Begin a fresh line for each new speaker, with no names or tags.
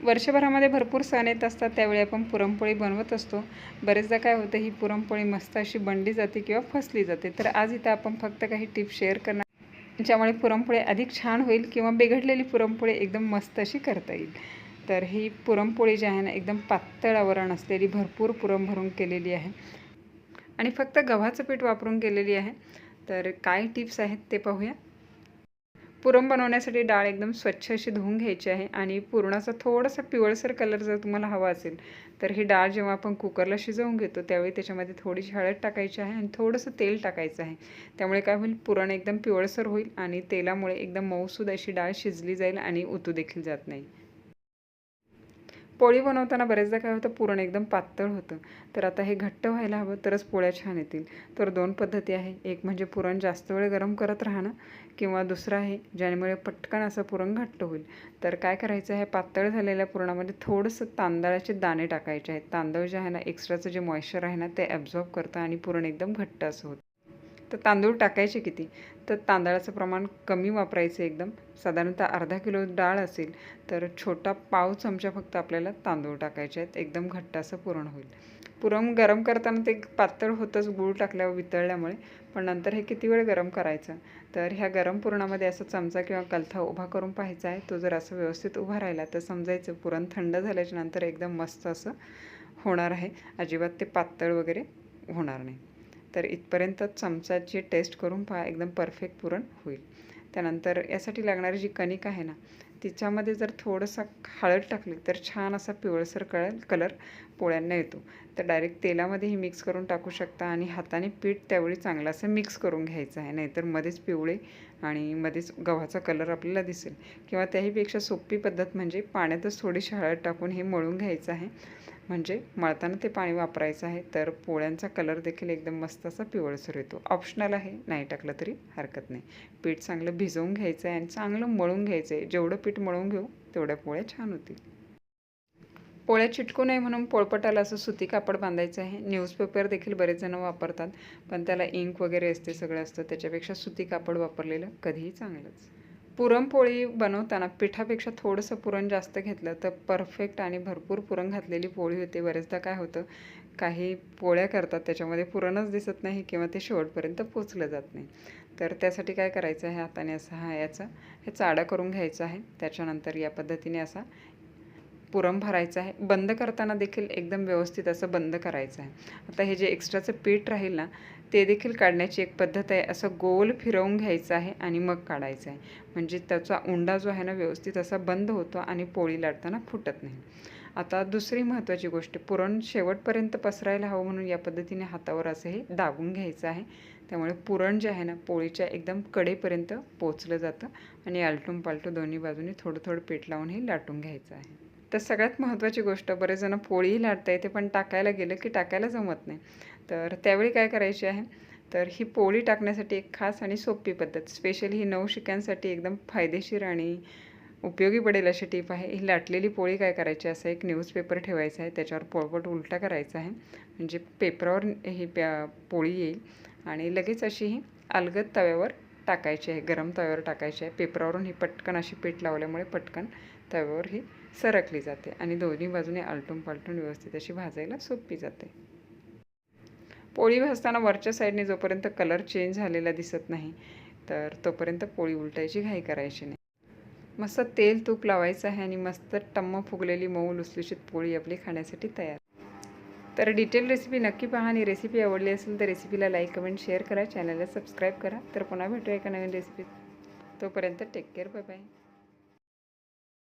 वर्षभरामध्ये भरपूर सण येत असतात त्यावेळी आपण पुरणपोळी बनवत असतो. बरेचदा काय होतं ही पुरणपोळी मस्त अशी बनली जाते किंवा फसली जाते. तर आज इथं आपण फक्त काही टिप्स शेअर करणार ज्यामुळे पुरणपोळी अधिक छान होईल किंवा बिघडलेली पुरणपोळी एकदम मस्त अशी करता येईल. तर ही पुरणपोळी जी आहे ना एकदम पातळ आवरण असलेली भरपूर पुरण भरून केलेली आहे. आणि फक्त गव्हाचं पीठ वापरून केलेली आहे. तर काय टिप्स आहेत ते पाहूया. पुरण बनवण्यासाठी डाळ एकदम स्वच्छ अशी धुवून घ्यायची आहे आणि पुरणाचा थोडासा पिवळसर कलर जर तुम्हाला हवा असेल तर ही डाळ जेव्हा आपण कुकरला शिजवून घेतो त्यावेळी त्याच्यामध्ये थोडीशी हळद टाकायची आहे आणि थोडंसं तेल टाकायचं आहे. त्यामुळे काय होईल पुरण एकदम पिवळसर होईल आणि तेलामुळे एकदम मऊसूद अशी डाळ शिजली जाईल आणि उतू देखील जात नाही. पोळी बनवताना बरेचदा काय होतं पुरण एकदम पातळ होतं. तर आता हे घट्ट व्हायला हवं तरच पोळ्या छान येतील. तर दोन पद्धती आहे. एक म्हणजे पुरण जास्त वेळ गरम करत राहणं किंवा दुसरं आहे ज्यामुळे पटकन असं पुरण घट्ट होईल. तर काय करायचं आहे पातळ झालेल्या पुरणामध्ये थोडंसं तांदळाचे दाणे टाकायचे आहेत. तांदूळ जे आहे ना एक्स्ट्राचं जे मॉइश्चर आहे ना ते ॲब्झॉर्ब करतं आणि पुरण एकदम घट्ट असं होतं. तर तांदूळ टाकायचे किती? तर तांदळाचं प्रमाण कमी वापरायचं एकदम. साधारणतः अर्धा किलो डाळ असेल तर छोटा पाव चमचा फक्त आपल्याला तांदूळ टाकायचे आहेत. एकदम घट्ट असं पुरण होईल. पुरण गरम करताना ते पातळ होतंच गूळ टाकल्यावर वितळल्यामुळे पण नंतर हे किती वेळ गरम करायचं? तर ह्या गरम पुरणामध्ये असं चमचा किंवा कलथा उभा करून पाहायचा आहे. तो जर असं व्यवस्थित उभा राहिला तर समजायचं. पुरण थंड झाल्याच्यानंतर एकदम मस्त असं होणार आहे. अजिबात ते पातळ वगैरे होणार नाही. तर इथपर्यंत चमचाची टेस्ट करून पहा एकदम परफेक्ट पुरण होईल. त्यानंतर यासाठी लागणारी जी कणिक आहे ना तिच्यामध्ये जर थोडंसं हळद टाकली तर छान असा पिवळसर कळ कलर पोळ्यांना येतो. तर डायरेक्ट तेलामध्येही मिक्स करून टाकू शकता आणि हाताने पीठ त्यावेळी चांगलं असं मिक्स करून घ्यायचं आहे. नाहीतर मध्येच पिवळे आणि मध्येच गव्हाचा कलर आपल्याला दिसेल. किंवा त्याहीपेक्षा सोपी पद्धत म्हणजे पाण्यातच थोडीशी हळद टाकून हे मळून घ्यायचं आहे. म्हणजे मळताना ते पाणी वापरायचं आहे तर पोळ्यांचा कलर देखील एकदम मस्त असा पिवळसर येतो. ऑप्शनल आहे नाही टाकलं तरी हरकत नाही. पीठ चांगलं भिजवून घ्यायचं आहे आणि चांगलं मळून घ्यायचं आहे जेवढं पीठ मळून घेऊ तेवढ्या पोळ्या छान होतील. पोळ्या चिटकू नये म्हणून पोळपटाला असं सुती कापड बांधायचं आहे. न्यूजपेपर देखील बरेच जण वापरतात पण त्याला इंक वगैरे असते सगळं असतं. त्याच्यापेक्षा सुती कापड वापरलेलं कधीही चांगलंच. पुरणपोळी बनवताना पिठापेक्षा थोडंसं पुरण जास्त घेतलं तर परफेक्ट आणि भरपूर पुरण घातलेली पोळी होते. बरेचदा काय होतं काही पोळ्या करतात त्याच्यामध्ये पुरणच दिसत नाही किंवा ते शेवटपर्यंत पोचलं जात नाही. तर त्यासाठी काय करायचं आहे हाताने असा हा याचा हे चाडा करून घ्यायचा आहे. त्याच्यानंतर या पद्धतीने असा पुरण भरायचं आहे. बंद करताना देखील एकदम व्यवस्थित असं बंद करायचं आहे. आता हे जे एक्स्ट्राचं पीठ राहील ना ते देखील काढण्याची एक पद्धत आहे. असं गोल फिरवून घ्यायचं आहे आणि मग काढायचं आहे. म्हणजे त्याचा उंडा जो आहे ना व्यवस्थित असा बंद होतो आणि पोळी लाटताना फुटत नाही. आता दुसरी महत्त्वाची गोष्ट पुरण शेवटपर्यंत पसरायला हवं म्हणून या पद्धतीने हातावर असं हे दाबून घ्यायचं आहे. त्यामुळे पुरण जे आहे ना पोळीच्या एकदम कडेपर्यंत पोचलं जातं आणि आलटून पालटून दोन्ही बाजूने थोडं थोडं पीठ लावून हे लाटून घ्यायचं आहे. तर सगळ्यात महत्त्वाची गोष्ट बरेच जणं पोळीही लाटता येते पण टाकायला गेलं की टाकायला जमत नाही. तर त्यावेळी काय करायची आहे? तर ही पोळी टाकण्यासाठी एक खास आणि सोपी पद्धत स्पेशली ही नवशिक्यांसाठी एकदम फायदेशीर आणि उपयोगी पडेल अशी टीप आहे. ही लाटलेली पोळी काय करायची असं एक न्यूजपेपर ठेवायचा आहे त्याच्यावर पोळपट उलटा करायचा आहे. म्हणजे पेपरावर ही प्या पोळी येईल आणि लगेच अशी ही अलगद तव्यावर टाकायची आहे गरम तव्यावर टाकायची आहे. पेपरावरून ही पटकन अशी पीठ लावल्यामुळे पटकन तव्यावर ही सरकली जाते आणि दोन्ही बाजूने आलटून पालटून व्यवस्थित अशी भाजायला सोपी जाते. पोळी भाजताना वरच्या साईडने जोपर्यंत कलर चेंज झालेला दिसत नाही तर तोपर्यंत पोळी उलटायची घाई करायची नाही. मस्त तेल तूप लावायचं आहे आणि मस्त टम्म फुगलेली मऊ लुसलुशीत पोळी आपली खाण्यासाठी तयार. तर डिटेल रेसिपी नक्की पहा आणि रेसिपी आवडली असेल तर रेसिपीला लाईक कमेंट शेअर करा चॅनलला सबस्क्राईब करा. तर पुन्हा भेटूया एका नवीन रेसिपीत. तोपर्यंत टेक केअर बाय बाय